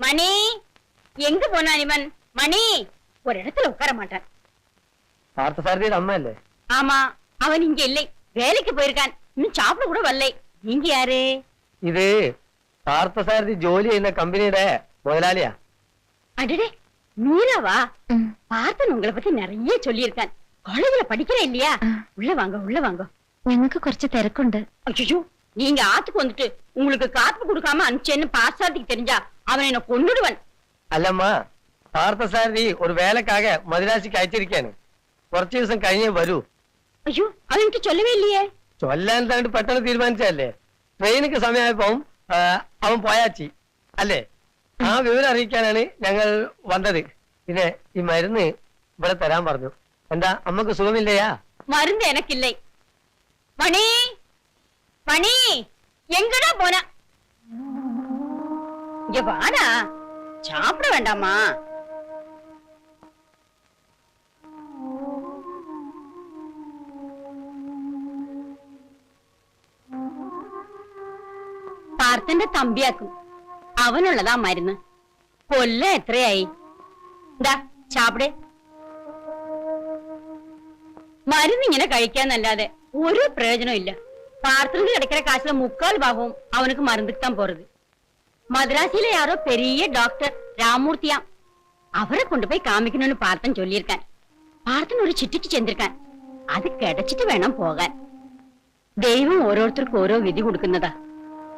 மணி எங்க போனான் இவன் மணி ஒரு இடத்துல உட்கார மாட்டான் പാർത്ഥസാരഥിയുടെ അമ്മയല്ലേ ஆமா அவன் இங்க இல்லை வேலைக்கு போயிருக்கான் இன்னும் சாப்பிட கூட வரலை நீங்க யாரு ഇത് പാർത്ഥസാരഥി ജോലി ചെയ്യുന്ന കമ്പനിയുടെ മുതലാളിയാ அடடே மீராவா பார்த்தன் உங்களை பத்தி நிறைய சொல்லியிருக்கான் காலேஜ்ல படிக்கிற இல்லையா உள்ள வாங்க உள்ள வாங்க ഞങ്ങൾക്ക് കുറച്ച് തിരക്കുണ്ട് அச்சோ நீங்க ஆத்துக்கு வந்துட்டு உங்களுக்கு காப்பு கொடுக்காம அனுப்பிச்சேன்னு பாசாட்டிக்கு தெரிஞ்சா அவன் என்ன கொன்னுடுவன் അല്ലമ്മ പാർത്ഥസാരഥി ഒരു വേലക്കാകെ മദിരാശിക്ക് അയച്ചിരിക്കാണ് കുറച്ചു ദിവസം കഴിഞ്ഞേ വരൂ ஐயோ அவன்கிட்ட சொல்லவே இல்லையே ചൊല്ലാൻ താണ്ട് പെട്ടെന്ന് തീരുമാനിച്ചല്ലേ ട്രെയിനൊക്കെ സമയമായപ്പോ ആ, അവൻ പോയാച്ചി അല്ലേ ആ വിവരം അറിയിക്കാനാണ് ഞങ്ങൾ വന്നത് പിന്നെ ഈ മരുന്ന് ഇവിടെ തരാൻ പറഞ്ഞു എന്താ അമ്മക്ക് സുഖമില്ലയാ மருந்து எனக்கு இல்லை மணி மணி எங்கடா போன இங்க வாடா சாப்பிட வேண்டாமா പാർത്തന്റെ തമ്പിയാക്കും അവനുള്ളതാ മരുന്ന് കൊല്ലം എത്രയായി എന്താ ചാപ്പിടെ മരുന്ന് ഇങ്ങനെ കഴിക്കാന്നല്ലാതെ ഒരു പ്രയോജനം ഇല്ല பார்சலுக்கு கிடைக்கிற காசுல முக்கால் பாகம் அவனுக்கு மருந்துக்கு தான் போறது. மதராசில யாரோ பெரிய டாக்டர் ராமூர்த்தியா. அவரை கொண்டு போய் காமிக்கணும்னு பார்த்தன் சொல்லியிருக்கேன் பார்த்தன் ஒரு சிட்டிக்கு செஞ்சிருக்கேன் அது கிடைச்சிட்டு வேணாம் போக. தெய்வம் ഓരോരുത്തർക്കും ഓരോ വിധി കൊടുക്കുന്നതാ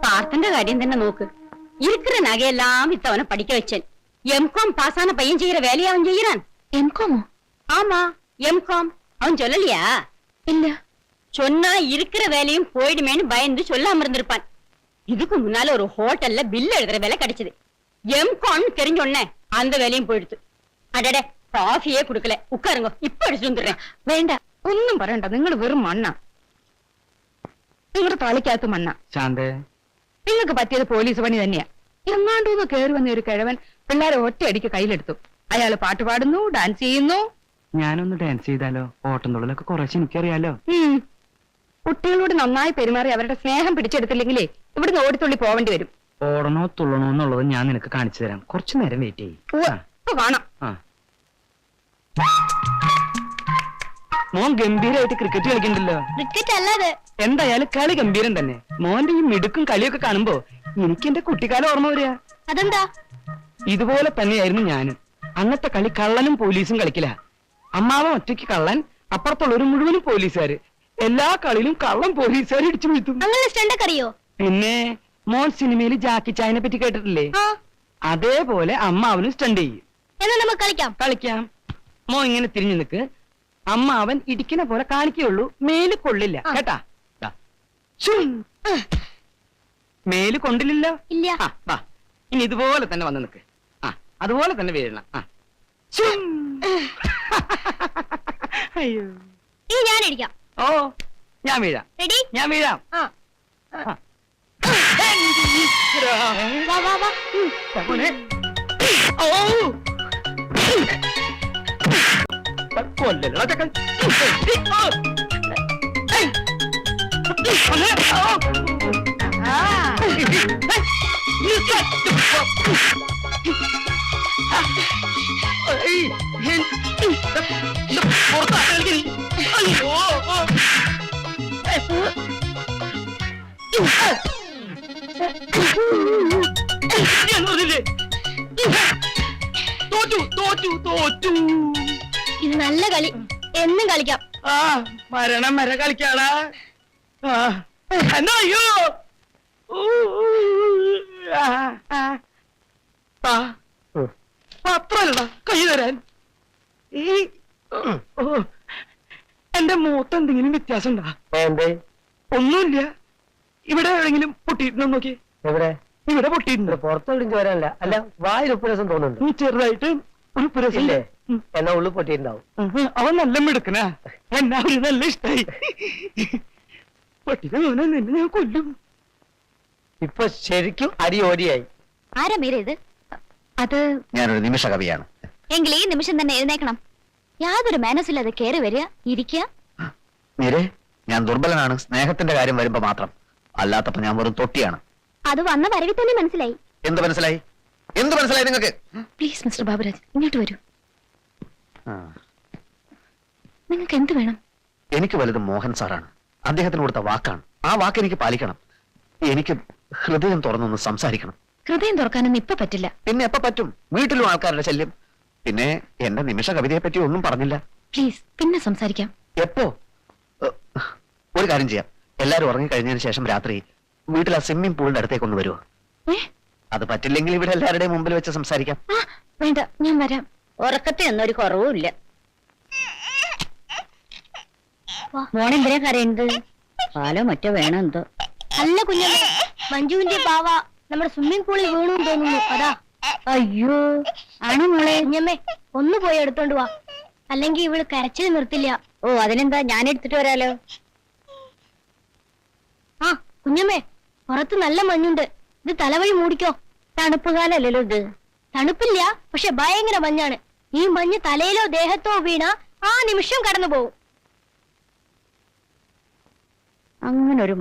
പാർത്തന്റെ കാര്യം തന്നെ നോക്ക് இருக்கிற நகையெல்லாம் இத்தவனை படிக்க வச்சேன். எம்காம் பாஸ் ஆன பையன் செய்யற வேலையை அவன் செய்யறான். எம்காமோ ஆமா எம்காம் அவன் சொல்லலையா? இல்ல. சொன்னா இருக்கிற வேலையும் போயிடுமேன்னு பயந்து சொல்லாம இருந்திருப்பான் இதுக்கு முன்னால ஒரு ஹோட்டல்ல பில் எழுதுற வேலை கிடைச்சது எம்காம் தெரிஞ்ச உடனே அந்த வேலையும் போயிடுது அடடே காஃபியே குடுக்கல உட்காருங்க இப்ப அடிச்சு வந்துடுறேன் വേണ്ട ഒന്നും പറയണ്ട നിങ്ങൾ വെറും മണ്ണ നിങ്ങളുടെ തലയ്ക്കകത്ത് മണ്ണ ശാന്തേ നിങ്ങൾക്ക് പറ്റിയത് പോലീസ് പണി തന്നെയാ എങ്ങാണ്ടൂന്ന് കയറി വന്ന ഒരു കിഴവൻ പിള്ളേരെ ഒറ്റയടിക്ക് കയ്യിലെടുത്തു അയാള് പാട്ട് പാടുന്നു ഡാൻസ് ചെയ്യുന്നു ഞാനൊന്ന് ഡാൻസ് ചെയ്താലോ ഓട്ടം തുള്ളലൊക്കെ കുറച്ച് എനിക്കറിയാലോ ഉം. കുട്ടികളോട് നന്നായി പെരുമാറി അവരുടെ സ്നേഹം പിടിച്ചെടുത്തില്ലെങ്കിലേ ഇവിടുന്ന് ഓടിത്തുള്ളി പോവേണ്ടി വരും. ഓടണോ തുള്ളണോ എന്നുള്ളത് ഞാൻ നിനക്ക് കാണിച്ചു തരാം. കുറച്ചു നേരം വെയിറ്റ് ചെയ്യും. കാണാം. മോൻ ഗംഭീരമായിട്ട് ക്രിക്കറ്റ് കളിക്കണ്ടല്ലോ. ക്രിക്കറ്റ് അല്ലാതെ എന്തായാലും കളി ഗംഭീരം തന്നെ. മോന്റെ ഈ മിടുക്കും കളിയൊക്കെ കാണുമ്പോ എനിക്ക് എന്റെ കുട്ടിക്കാലം ഓർമ്മ വരിക. അതെന്താ? ഇതുപോലെ തന്നെയായിരുന്നു ഞാനും. അന്നത്തെ കളി കള്ളനും പോലീസും കളിക്കില്ല അമ്മാവൻ ഒറ്റയ്ക്ക് കള്ളൻ അപ്പുറത്തുള്ളവര് മുഴുവനും പോലീസുകാര്. എല്ലാ കളിയിലും കള്ളം പോലീസുകാർ ഇടിച്ചു വീഴ്ത്തും അങ്ങനെ സ്റ്റണ്ടൊക്കെ അറിയോ? പിന്നെ മോൻ സിനിമയിൽ ജാക്കി ചായനെ പറ്റി കേട്ടിട്ടില്ലേ? അതേപോലെ അമ്മ അവനും സ്റ്റണ്ട് ചെയ്യും. എന്നാ നമുക്ക് കളിക്കാം. കളിക്കാം. മോ ഇങ്ങനെ തിരിഞ്ഞു നിൽക്ക് അമ്മ അവൻ ഇടിക്കുന്ന പോലെ കാണിക്കുള്ളൂ മേൽ കൊള്ളില്ല. കേട്ടാ? ദാ. ശും. മേൽ കൊണ്ടില്ലല്ലോ? ഇല്ല. ആ, വാ. ഇനി ഇതുപോലെ തന്നെ വന്ന് നിൽക്ക് ആ അതുപോലെ തന്നെ വീഴണം. ആ. ശും. അയ്യോ. ഇനി ഞാൻ അടിക്കാം ഓ ഞാൻ വീഴാം. റെഡി ഞാൻ വീഴാം. ആ. ആ. വാ വാ വാ. മോനെ. ഓ കൊല്ലല്ലോ ചക്കൻ. തോറ്റു തോറ്റു തോറ്റു. ഇത് നല്ല കളി. എന്നും കളിക്കാം. ആ മരണം വരെ കളിക്കാടാ. ആ, എന്നാ അയ്യോ. ഊ, ഊ, ആ, ആ. ആ, പത്രല്ലടാ കൈ തരാൻ. ഈ. ഓ, എന്റെ മൂത്ത് എന്തെങ്കിലും വ്യത്യാസം ഉണ്ടാ എന്തേ? ഒന്നുമില്ല. ഇവിടെ എവിടെങ്കിലും പൊട്ടിയിട്ടുണ്ടോ നോക്കി. എവിടെ? ഇവിടെ പൊട്ടിയിട്ടുണ്ട്. പുറത്തോടിഞ്ച് വരാനല്ല. അല്ല വായിൽ ഉപ്പുരസം തോന്നുന്നുണ്ട്. ചെറുതായിട്ട് ഒരു പുരസില്ലേ എന്നാ ഉള്ളു പൊട്ടിയിട്ടുണ്ടാവും. അവൻ നല്ല മിടുക്കനാ. എന്നാ അവന് നല്ല ഇഷ്ടായി. പട്ടിനെ അവനെ നിന്നെ ഞാൻ കൊല്ലും. ഇപ്പൊ ശരിക്കും അരി ഓടിയായി ആരാ മീര ഇത്? അത് ഞാനൊരു നിമിഷ കവിയാണ്. എങ്കിൽ ഈ നിമിഷം തന്നെ എഴുന്നേക്കണം യാതൊരു മാനസില്ലാതെ കയറി വരിക ഇരിക്കുക. മീരെ ഞാൻ ദുർബലനാണ്. സ്നേഹത്തിന്റെ കാര്യം വരുമ്പോ മാത്രം. അല്ലാത്തപ്പോ ഞാൻ വെറും തൊട്ടിയാണ്. അത് വന്ന വരവിൽ തന്നെ മനസ്സിലായി. എന്ത് മനസ്സിലായി? എന്ത് മനസ്സിലായി നിങ്ങൾക്ക്? പ്ലീസ് മിസ്റ്റർ ബാബുരാജ് ഇങ്ങോട്ട് വരൂ. നിങ്ങൾക്ക് എന്ത് വേണം? എനിക്ക് വലുത് മോഹൻ സാറാണ്. അദ്ദേഹത്തിന് കൊടുത്ത വാക്കാണ്. ആ വാക്ക് എനിക്ക് പാലിക്കണം. എനിക്ക് ഹൃദയം തുറന്നൊന്ന് സംസാരിക്കണം. ഹൃദയം തുറക്കാനൊന്നും ഇപ്പൊ പറ്റില്ല. പിന്നെ എപ്പ പറ്റും? വീട്ടിലും ആൾക്കാരുടെ ശല്യം. പിന്നെ എന്റെ നിമിഷ കവിതയെ പറ്റി ഒന്നും പറഞ്ഞില്ല. പ്ലീസ് പിന്നെ സംസാരിക്കാം. എപ്പോ? ഒരു കാര്യം ചെയ്യാം. എല്ലാരും ഉറങ്ങി കഴിഞ്ഞതിന് ശേഷം രാത്രി വീട്ടിൽ ആ സ്വിമ്മിംഗ് പൂളിന്റെ അടുത്തേക്ക് ഒന്ന് വരുമോ അത് പറ്റില്ലെങ്കിൽ ഇവിടെ എല്ലാവരുടെയും മുമ്പിൽ വെച്ച് സംസാരിക്കാം. വേണ്ട ഞാൻ വരാം. ഉറക്കത്തെ ഒന്നൊരു കുറവുമില്ല മോണെന്തിനാ കരയുന്നത്? പാലോ മറ്റോ വേണോ എന്തോ? അല്ല കുഞ്ഞമ്മ മഞ്ജുവിന്റെ പാവ നമ്മുടെ സ്വിമ്മിംഗ് പൂളിൽ വീണു തോന്നുന്നു. അതാ. അയ്യോ. ആണോ മോളെ? കുഞ്ഞമ്മേ ഒന്ന് പോയി എടുത്തോണ്ട് വാ. അല്ലെങ്കിൽ ഇവൾ കരച്ചിൽ നിർത്തില്ല. ഓ അതിനെന്താ? ഞാൻ എടുത്തിട്ട് വരാലോ? ആ കുഞ്ഞമ്മേ പുറത്ത് നല്ല മഞ്ഞുണ്ട്. ഇത് തലവഴി മൂടിക്കോ. തണുപ്പ് കാലല്ലല്ലോ ഇത്. തണുപ്പില്ല പക്ഷെ ഭയങ്കര മഞ്ഞാണ്. ഈ മഞ്ഞ് തലയിലോ ദേഹത്തോ വീണ ആ നിമിഷം കടന്നു പോകും അങ്ങനെ ഒരു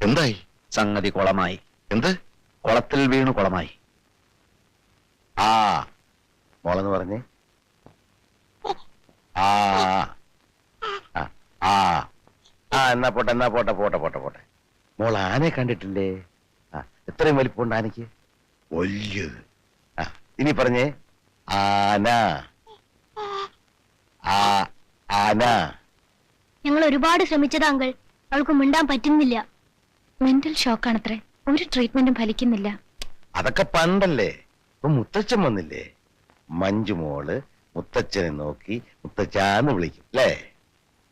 എന്തായി സംഗതി കുളമായി എന്ത് കുളത്തിൽ വീണു കുളമായി ആ മോളെന്ന് പറഞ്ഞേ ആ ആ, ആ ആ എന്നാ പോട്ടെ എന്നാ പോട്ടെ പോട്ടെ പോട്ടെ പോട്ടെ. മോൾ ആനയെ കണ്ടിട്ടില്ലേ? ആ എത്രയും വലിപ്പമുണ്ട് ആനയ്ക്ക്? വലിയത്. ആ ഇനി പറഞ്ഞേ. ആന. ആ ആന. ഞങ്ങൾ ഒരുപാട് ശ്രമിച്ചതാ അങ്കൾ. അവൾക്ക് മിണ്ടാൻ പറ്റുന്നില്ല. മെന്റൽ ഷോക്കാണത്രേ ഒരു ട്രീറ്റ്മെന്റും ഫലിക്കുന്നില്ല. അതൊക്കെ പണ്ടല്ലേ? ഇപ്പൊ മുത്തച്ഛൻ വന്നില്ലേ? മഞ്ജുമോൾ മുത്തച്ഛനെ നോക്കി മുത്തച്ഛാന്ന് വിളിക്കും അല്ലേ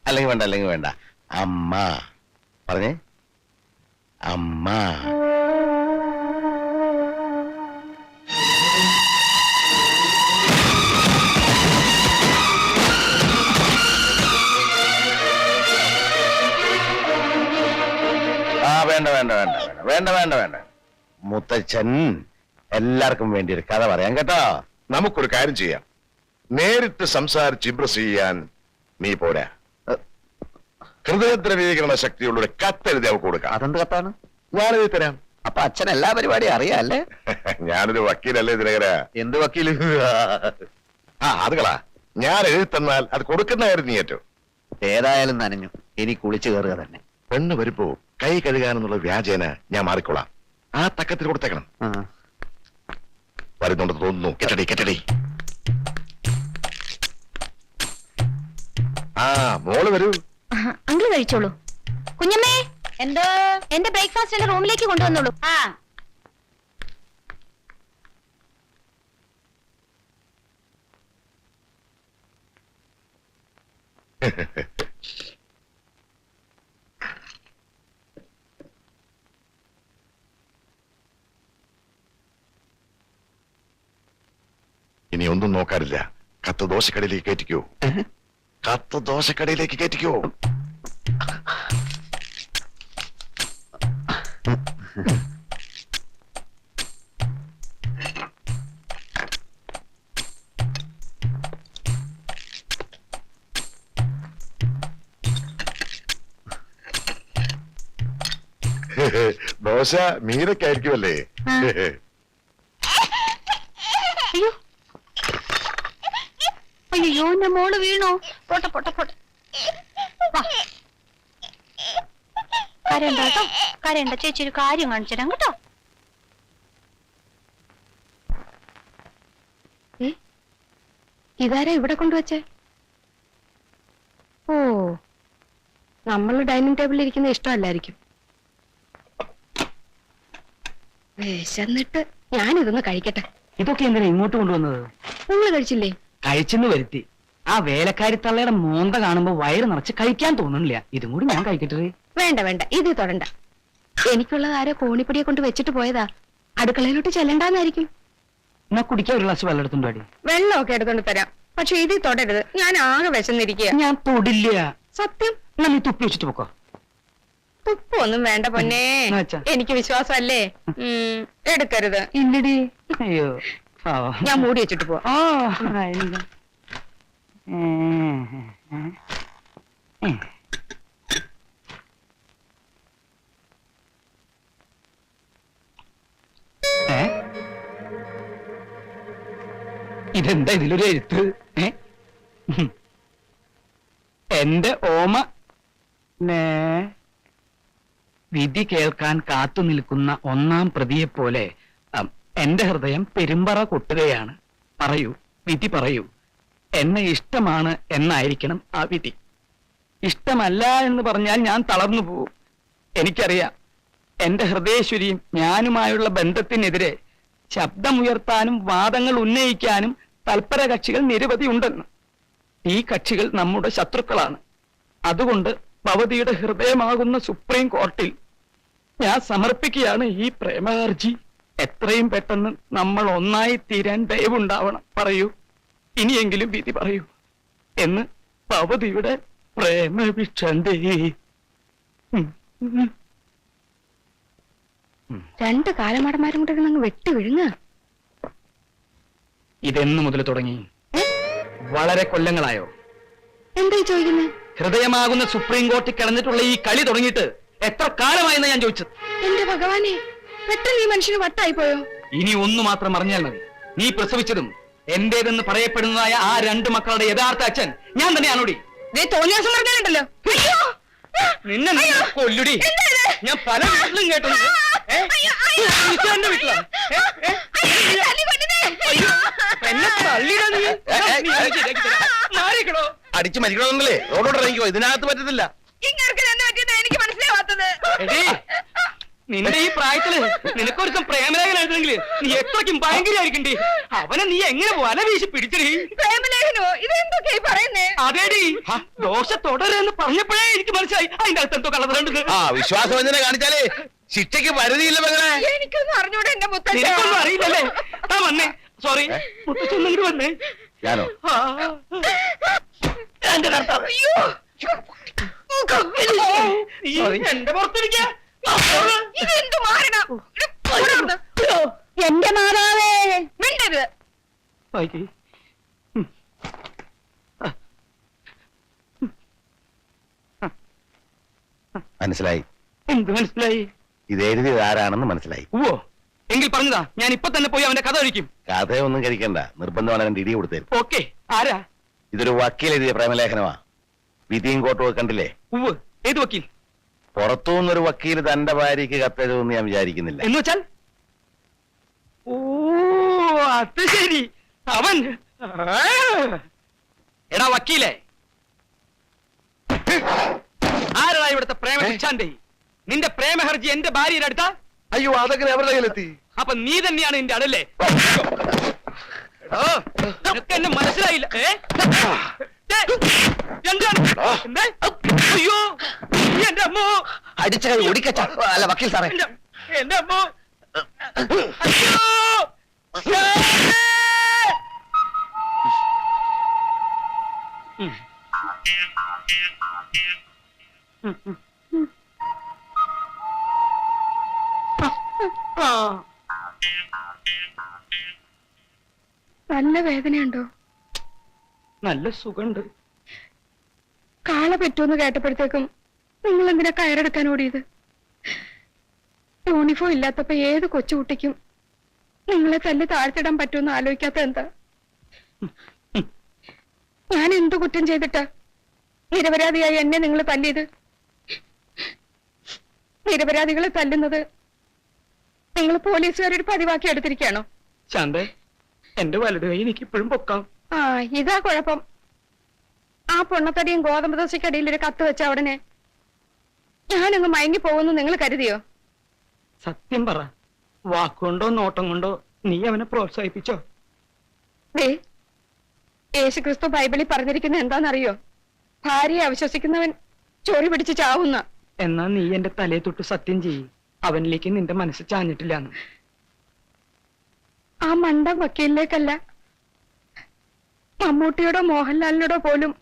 അല്ലെങ്കിൽ വേണ്ട അല്ലെങ്കിൽ വേണ്ട. അമ്മ. പറഞ്ഞേ? അമ്മ. ആ വേണ്ട വേണ്ട വേണ്ട വേണ്ട വേണ്ട വേണ്ട മുത്തച്ഛൻ എല്ലാവർക്കും വേണ്ടി ഒരു കഥ പറയാം കേട്ടോ. നമുക്കൊരു കാര്യം ചെയ്യാം. നേരിട്ട് സംസാരിച്ച് ഇംപ്രസ് ചെയ്യാൻ നീ പോരാ. ഹൃദയദ്രവീകരണ ശക്തിയുള്ള ഒരു കത്തെഴുതി അവൾക്ക് കൊടുക്കാം. അതെന്ത് കത്താണ്? ഞാനെഴുതി തരാം. അപ്പൊ അച്ഛൻ എല്ലാ പരിപാടിയും അറിയാം അല്ലേ? ഞാനൊരു വക്കീലല്ലേ ദിനകര? എന്ത് വക്കീൽ? ആ അതുകളാ ഞാൻ എഴുതി തന്നാൽ അത് കൊടുക്കുന്ന കാര്യം നീ ഏറ്റവും ഏതായാലും നനഞ്ഞു. ഇനി കുളിച്ചു കയറുക തന്നെ. പെണ്ണ് വരുമ്പോ കൈ കഴുകാനെന്നുള്ള വ്യാജേന ഞാൻ മാറിക്കൊള്ളാം ആ തക്കത്തിൽ കൊടുത്തേക്കണം. ആ. വരുന്നുണ്ട് തോന്നുന്നു. കെട്ടടി കെട്ടടി. ആ മോൾ വരൂ. അങ്കിൾ കഴിച്ചോളൂ. കുഞ്ഞമ്മേ എന്തോ? എന്റെ ബ്രേക്ക്ഫാസ്റ്റ് എന്റെ റൂമിലേക്ക് കൊണ്ടുവന്നോളൂ. ആ. ഇനി ഒന്നും നോക്കാറില്ല. കത്ത് ദോശക്കടയിലേക്ക് കയറ്റിക്കോ. കത്ത് ദോശക്കടയിലേക്ക് കയറ്റിക്കോ. ദോശ മീരക്കായിരിക്കുമല്ലേ അയ്യോ. അയ്യോ എന്റെ മോൾ വീണോ? പോട്ടെ പോട്ടെ പോട്ടെ. കരയണ്ട കേട്ടോ കരയണ്ട. ചേച്ചി ഒരു കാര്യം കാണിച്ചു തരാം കേട്ടോ. ഏ? ഇതാരാ ഇവിടെ കൊണ്ടുവച്ചേ? ഓ നമ്മൾ ഡൈനിങ് ടേബിളിൽ ഇരിക്കുന്ന ഇഷ്ടമല്ലായിരിക്കും. വിശന്നിട്ട് ഞാനിതൊന്ന് കഴിക്കട്ടെ. ഇതൊക്കെ എന്തിനാ ഇങ്ങോട്ട് കൊണ്ടുവന്നത്? നിങ്ങൾ കഴിച്ചില്ലേ? കഴിച്ചെന്ന് വരുത്തി. ആ വേലക്കാരി തള്ളയുടെ മോന്ത കാണുമ്പോ വയറ് നിറച്ച് കഴിക്കാൻ തോന്നുന്നില്ല. ഇതും കൂടി ഞാൻ കഴിക്കട്ടെ. വേണ്ട വേണ്ട. ഇത് തൊടണ്ട. എനിക്കുള്ളത് ആരോ കോണിപ്പടിയെ കൊണ്ട് വെച്ചിട്ട് പോയതാ. അടുക്കളയിലോട്ട് ചെല്ലണ്ടാന്നായിരിക്കും. എന്നാ കുടിക്കാൻ ഒരു ഗ്ലാസ് വെള്ളം എടുത്തുണ്ടോ അടി വെള്ളമൊക്കെ എടുത്തോണ്ട് തരാം. പക്ഷെ ഇത് തൊടരുത്. ഞാൻ ആകെ വിശന്നിരിക്കുക ഞാൻ തൊടില്ല സത്യം? എന്നാ നീ തുപ്പി വെച്ചിട്ട് പോക്കോ. തുപ്പൊന്നും വേണ്ട പൊന്നേ. എന്നാ വെച്ചാ? എനിക്ക് വിശ്വാസമല്ലേ ഉം, എടുക്കരുത്. ഇല്ലടി. അയ്യോ. പാവം. ഞാൻ മൂടി വെച്ചിട്ട് പോവാം. ആ, ആയില്ല. ഏ, ഏ, ഏ. ഏ? ഇതെന്താ ഇതിലൊരു എഴുത്ത്? എന്റെ ഓമ. നേ. വിധി കേൾക്കാൻ കാത്തു നിൽക്കുന്ന ഒന്നാം പ്രതിയെ പോലെ എന്റെ ഹൃദയം പെരുമ്പറ കൊട്ടുകയാണ്. പറയൂ വിധി പറയൂ. എന്നെ ഇഷ്ടമാണ് എന്നായിരിക്കണം ആ വിധി. ഇഷ്ടമല്ല എന്ന് പറഞ്ഞാൽ ഞാൻ തളർന്നു പോകും എനിക്കറിയാം എന്റെ ഹൃദയേശ്വരിയും ഞാനുമായുള്ള ബന്ധത്തിനെതിരെ ശബ്ദമുയർത്താനും വാദങ്ങൾ ഉന്നയിക്കാനും തൽപര കക്ഷികൾ നിരവധി ഉണ്ടെന്ന്. ഈ കക്ഷികൾ നമ്മുടെ ശത്രുക്കളാണ്. അതുകൊണ്ട് ഭവതിയുടെ ഹൃദയമാകുന്ന സുപ്രീം കോർട്ടിൽ ഞാൻ സമർപ്പിക്കുകയാണ് ഈ പ്രേമഹർജി. എത്രയും പെട്ടെന്ന് നമ്മൾ ഒന്നായി തീരാൻ ദയവുണ്ടാവണം. പറയൂ. ഇനിയെങ്കിലും വിധി പറയൂ. എന്ന് ഭവതിയുടെ ഉം. രണ്ട് കാലമാടന്മാരും കൂടെ വെട്ടി വിഴുങ്ങ ഇതെന്നു മുതൽ തുടങ്ങി. വളരെ കൊല്ലങ്ങളായോ? എന്താ ചോദിക്കുന്നത് ഹൃദയമാകുന്ന സുപ്രീം കോർട്ടിൽ കിടന്നിട്ടുള്ള ഈ കളി തുടങ്ങിയിട്ട് എത്ര കാലമായെന്ന് ഞാൻ ചോദിച്ചത്? എന്റെ ഭഗവാനെ പെട്ടെന്ന് ഈ മനുഷ്യന് വട്ടായി പോയോ ഇനി ഒന്നു മാത്രം അറിഞ്ഞാൽ മതി. നീ പ്രസവിച്ചതും എന്റേതെന്ന് പറയപ്പെടുന്നതായ ആ രണ്ട് മക്കളുടെ യഥാർത്ഥ അച്ഛൻ ഞാൻ തന്നെയാണോടി? നീ തോന്നിയാസം പറഞ്ഞാലുണ്ടല്ലോ! നിന്നെ കൊല്ലുടി. ഞാൻ പല വീട്ടിലും കേട്ടു. ഏ? ഈശ്വരന്റെ വീട്ടിലാ? ഏ? ഏ? അയ്യോ, എന്നെ തള്ളിയിടാ നീ? മാറിക്കണോ അടിച്ചു മരിക്കണമെന്നല്ലേ? റോഡോട് ഇറങ്ങിക്കോ. ഇതിനകത്ത് പറ്റത്തില്ല. ഇങ്ങനെ എനിക്ക് മനസ്സിലാവാത്തത്. എടീ, നിന്റെ ഈ പ്രായത്തിൽ നിനക്കൊരുത്തം പ്രേമലേഖനം എഴുതണമെങ്കിൽ നീ എത്രയ്ക്കും ഭയങ്കരമായിരിക്കണ്ടേ അവനെ നീ എങ്ങനെ വല വീശി പിടിച്ചടി? പ്രേമലേഖനോ? ഇതെന്തൊക്കെയായി പറയുന്നേ? അതേടി. ദോശ തുടരെന്ന് പറഞ്ഞപ്പോഴേ എനിക്ക് മനസ്സിലായി. അതിന്റെ അടുത്ത് എന്തോ കള്ളതുണ്ട് ആ വിശ്വാസവഞ്ചന കാണിച്ചാലേ ശിക്ഷയ്ക്ക് പരിധിയില്ല മകളെ. എനിക്കൊന്നും അറിഞ്ഞൂടെ എന്റെ മുത്തച്ഛ നിനക്കൊന്നും അറിയില്ലല്ലേ? വന്നേ. സോറി മുത്തച്ഛൻ ഇങ്ങോട്ട് വന്നേ. ഞാനോ? ആ. എന്റെ കർത്താവ്. നീ എന്റെ പുറത്തിരിക്കാ. ഇതെന്ത് മാറണം എന്റെ മാതാവേ. മിണ്ടരുത്. വായിക്കേ മനസ്സിലായി. എന്ത് മനസ്സിലായി? ഇത് എഴുതിയത് ആരാണെന്ന് മനസ്സിലായി. ഓ എങ്കിൽ പറഞ്ഞതാ ഞാൻ ഇപ്പൊ തന്നെ പോയി അവന്റെ കഥ ഒഴിക്കും. കഥയൊന്നും കഴിക്കണ്ട. നിർബന്ധമാണ് രണ്ട് ഇടി കൊടുത്തേരും ഓക്കെ ആരാ? ഇതൊരു വക്കീൽ എഴുതിയ പ്രേമലേഖനമാ. വിധിയും കോട്ടും കണ്ടില്ലേ? ഉവ് ഏത് വക്കീൽ? പുറത്തുനിന്നൊരു വക്കീൽ തന്റെ ഭാര്യക്ക് കത്തെഴുതുമെന്ന് ഞാൻ വിചാരിക്കുന്നില്ല. എന്ന് വെച്ചാൽ? ഓ അത് ശരി. അവൻ ആ. എടാ വക്കീലെ. ആരാ ഇവിടുത്തെ പ്രേമ ശിക്ഷാന്റെ നിന്റെ പ്രേമഹർജി എന്റെ ഭാര്യയുടെ അടുത്താ? അയ്യോ അതൊക്കെ അവരുടെ കയ്യിലെത്തി. അപ്പൊ നീ തന്നെയാണ് എന്റെ അടല്ലേ നിനക്ക് എന്നെ മനസ്സിലായില്ല. എന്താണ്? എന്തേ? അയ്യോ എന്റെ അമ്മോ. അടിച്ച ഒടിക്കച്ച അല്ല വക്കീൽ സാറേ. എന്റെ അമ്മോ. അയ്യോ. ശാന്തേ! നല്ല വേദനയുണ്ടോ? നല്ല സുഖമുണ്ട്. കാള പറ്റുമെന്ന് കേട്ടപ്പോഴത്തേക്കും നിങ്ങൾ എന്തിനാ കയറെടുക്കാൻ ഓടിയത്? യൂണിഫോം ഇല്ലാത്തപ്പോ ഏത് കൊച്ചുകുട്ടിക്കും നിങ്ങളെ തല്ലി താഴ്ത്തിടാൻ പറ്റുമെന്ന് ആലോചിക്കാത്ത എന്താ? ഞാൻ എന്ത് കുറ്റം ചെയ്തിട്ടാ നിരപരാധിയായി എന്നെ നിങ്ങൾ തല്ലിയത്? നിരപരാധികളെ തല്ലുന്നത് നിങ്ങൾ പോലീസുകാരുടെ പതിവാക്കി എടുത്തിരിക്കുകയാണോ? ശാന്തേ എന്റെ വലത് കൈ എനിക്ക് ഇപ്പോഴും പൊക്കാം. ആ ഇതാ കുഴപ്പം. ആ പൊണ്ണത്തടിയും ഗോതമ്പ് ദോശയ്ക്കടിയിൽ ഒരു കത്ത് വെച്ച ഉടനെ ഞാനങ്ങ് മയങ്ങി പോകുന്നു നിങ്ങൾ കരുതിയോ? സത്യം പറ. വാക്കുകൊണ്ടോ നോട്ടം കൊണ്ടോ നീ അവനെ പ്രോത്സാഹിപ്പിച്ചോ? ദേ യേശുക്രിസ്തു ബൈബിളിൽ പറഞ്ഞിരിക്കുന്ന എന്താണെന്നറിയോ? ഭാര്യയെ അവിശ്വസിക്കുന്നവൻ ചോരി പിടിച്ച് ചാവുന്ന. എന്നാ നീ എന്റെ തലയെ തൊട്ട് സത്യം ചെയ്യ്. അവനിലേക്ക് നിന്റെ മനസ്സ് ചാഞ്ഞിട്ടില്ലാന്ന്. ആ മണ്ടം വക്കീലിലേക്കല്ല. മമ്മൂട്ടിയോടോ മോഹൻലാലിനോടോ പോലും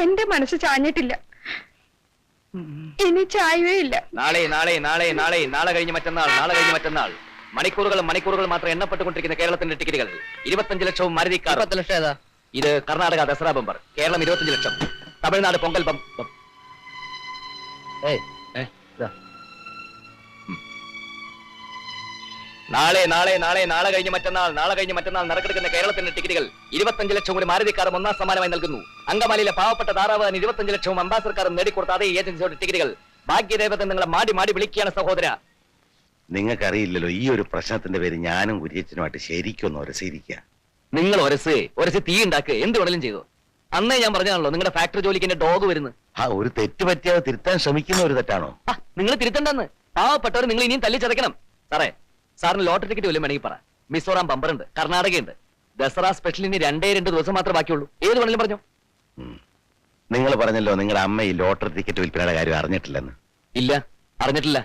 എന്റെ മനസ്സ് ചാഞ്ഞിട്ടില്ല. ഇനി ചായവേ ഇല്ല. നാളെ നാളെ നാളെ നാളെ നാളെ കഴിഞ്ഞ് മറ്റന്നാൾ നാളെ കഴിഞ്ഞ് മറ്റന്നാൾ. മണിക്കൂറുകൾ മണിക്കൂറുകൾ മാത്രം എണ്ണപ്പെട്ടുകൊണ്ടിരിക്കുന്ന കേരളത്തിന്റെ ടിക്കറ്റുകൾ. ഇരുപത്തഞ്ച് ലക്ഷവും മരതി കാർ ലക്ഷം ഏതാ? ഇത് കർണാടക ദസറ ബമ്പർ. കേരളം ഇരുപത്തഞ്ച് ലക്ഷം. തമിഴ്നാട് പൊങ്കൽ ബം. ഏയ് ഏ? നാളെ നാളെ നാളെ നാളെ കഴിഞ്ഞ് മറ്റന്നാൾ നാളെ കഴിഞ്ഞ് മറ്റന്നാൾ നറുക്കെടുക്കുന്ന കേരളത്തിന്റെ ടിക്കറ്റുകൾ ഇരുപത്തഞ്ച് ലക്ഷം കൂടി മാരുതിക്കാരും ഒന്നാം സമ്മാനമായി നൽകുന്നു. അങ്കമാലിയിലെ പാവപ്പെട്ട താറാവാൻ ഇരുപത്തഞ്ച് ലക്ഷവും അംബാസർക്കാരും നേടിക്കൊടുത്ത അതേ ഏജൻസിയുടെ ടിക്കറ്റുകൾ. ഭാഗ്യദേവത നിങ്ങളെ മാടി മാടി വിളിക്കുകയാണ് സഹോദര. നിങ്ങൾക്കറിയില്ലല്ലോ ഈ ഒരു പ്രശ്നത്തിന്റെ പേര് ഞാനും കുര്യച്ചനുമായിട്ട് ശരിക്കൊന്ന് ഒരസിയിരിക്കുക നിങ്ങൾ ഒരസ് ഒരസ് തീ ഉണ്ടാക്ക്. എന്ത് വേണേലും ചെയ്തു. അന്നേ ഞാൻ പറഞ്ഞാണല്ലോ നിങ്ങളുടെ ഫാക്ടറി ജോലിക്ക് എന്റെ ഡോഗ് വരുന്നു. ആ ഒരു തെറ്റ് പറ്റിയാതെ തിരുത്താൻ ശ്രമിക്കുന്ന ഒരു തെറ്റാണോ? നിങ്ങൾ തിരുത്തണ്ടെന്ന്. പാവപ്പെട്ടവർ നിങ്ങൾ ഇനിയും തല്ലി ചതയ്ക്കണം സാറേ സാറിന് ലോട്ടറി ടിക്കറ്റ് വല്ലതും വേണമെങ്കിൽ പറ. മിസോറാം ബമ്പറുണ്ട് കർണാടകയുണ്ട് ദസറ സ്പെഷ്യൽ ഇനി രണ്ടേ രണ്ട് ദിവസം മാത്രമേ ബാക്കിയുള്ളൂ. ഏത് വേണമെങ്കിലും പറഞ്ഞു? നിങ്ങൾ പറഞ്ഞല്ലോ നിങ്ങളുടെ അമ്മ ഈ ലോട്ടറി ടിക്കറ്റ് വിൽപ്പനയുടെ കാര്യം അറിഞ്ഞിട്ടില്ലെന്ന്. ഇല്ല അറിഞ്ഞിട്ടില്ല.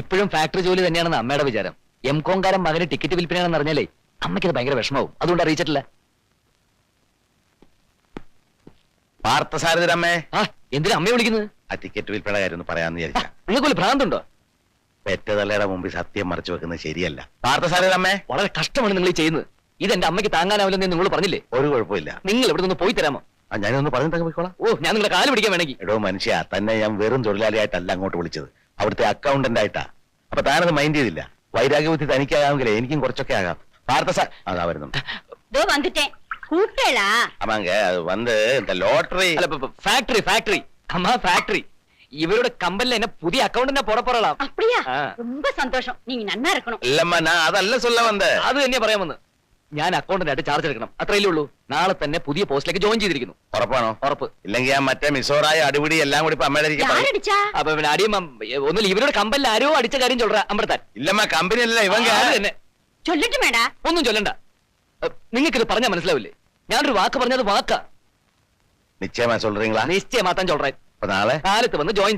ഇപ്പോഴും ഫാക്ടറി ജോലി തന്നെയാണെന്ന് അമ്മയുടെ വിചാരം. എം കോങ്കാരൻ മകന് ടിക്കറ്റ് വിൽപ്പനയാണെന്ന് അറിഞ്ഞാലേ അമ്മയ്ക്ക് അത് ഭയങ്കര വിഷമാവും അതുകൊണ്ട് അറിയിച്ചിട്ടില്ല. പാർത്ഥസാരഥിരമ്മേ ആ എന്തിനാ അമ്മയെ വിളിക്കുന്നത്? ആ ടിക്കറ്റ് വിൽപ്പനയുടെ കാര്യം ഒന്ന് പറയാമെന്ന് വിചാരിച്ച നിങ്ങൾക്ക് വല്ല ഭ്രാന്തുണ്ടോ? പെറ്റതള്ളയുടെ മുമ്പിൽ സത്യം മറച്ചു വെക്കുന്നത് ശരിയല്ല പാർത്ഥസാരഥിരമ്മേ വളരെ കഷ്ടമാണ് നിങ്ങൾ ഈ ചെയ്യുന്നത് ഇത് എന്റെ അമ്മയ്ക്ക് താങ്ങാനാവില്ലെന്ന് നിങ്ങൾ പറഞ്ഞില്ലേ ഒരു കുഴപ്പമില്ല നിങ്ങൾ ഇവിടെ നിന്ന് പോയി തരാമോ ആ ഞാനൊന്ന് പറഞ്ഞിട്ട് പോയിക്കോളാം ഓ ഞാൻ നിങ്ങളുടെ കാല് പിടിക്കാൻ വേണമെങ്കിൽ എടോ മനുഷ്യ തന്നെ ഞാൻ വെറും തൊഴിലാളിയായിട്ടല്ല അങ്ങോട്ട് വിളിച്ചത് അവിടുത്തെ അക്കൗണ്ടന്റ് ആയിട്ടാ അപ്പൊ താനത് മൈൻഡ് ചെയ്തില്ല വൈരാഗ്യബുദ്ധി തനിക്കാകാമെങ്കിലേ എനിക്കും കുറച്ചൊക്കെ ആകാം പാർത്ഥസ അതാ വരുന്നുണ്ട് இதோ வந்துட்டேன் கூட்டலா ஆமாங்க அது வந்து இந்த ലോട്ടറി അല്ല ഫാക്ടറി ഫാക്ടറി അമ്മ ഇവരുടെ கம்பெனில എന്നെ പുതിയ அக்கௌண்ட் போட போறலாம் அப்படியா ரொம்ப സന്തോഷം நீங்க നന്നാ ഇരിക്കണം ഇല്ലമ്മ ഞാൻ അതല്ല சொல்ல വന്നത് അത് എന്നെ പറയാൻ വന്നത് ഞാൻ അക്കൗണ്ടിനായിട്ട് ചാർജ് എടുക്കണം. അത്രയല്ലേ ഉള്ളൂ. നാളെ തന്നെ പുതിയ പോസ്റ്റിലേക്ക് ജോയിൻ ചെയ്തിരിക്കുന്നു. ഉറപ്പാണോ? ഉറപ്പ്. ഇല്ലെങ്കിൽ ഞാൻ മറ്റേ മിസോറായ അടിപിടി എല്ലാം കൂടി അപ്പൊ പിന്നെ അടിയമ്മ ഒന്നും ഇവരുടെ കമ്പനിൽ ആരോ അടിച്ച കാര്യം ചൊല്ലാ അമ്പർത്താൻ ഇല്ലമ്മ കമ്പനി അല്ല ഇവൻ തന്നെ. ചൊല്ലിട്ട് വേണ്ട ഒന്നും ചൊല്ലണ്ട. നിങ്ങൾക്കിത് പറഞ്ഞാൽ മനസ്സിലാവില്ലേ? ഞാനൊരു വാക്ക് പറഞ്ഞത് വാക്ക. നിശ്ചയമാ ചൊല്ലുറീങ്ങളാ? നിശ്ചയമാത്താൻ ചൊല്ലേ അപ്പൊ നാളെ കാലത്ത് വന്ന് ജോയിൻ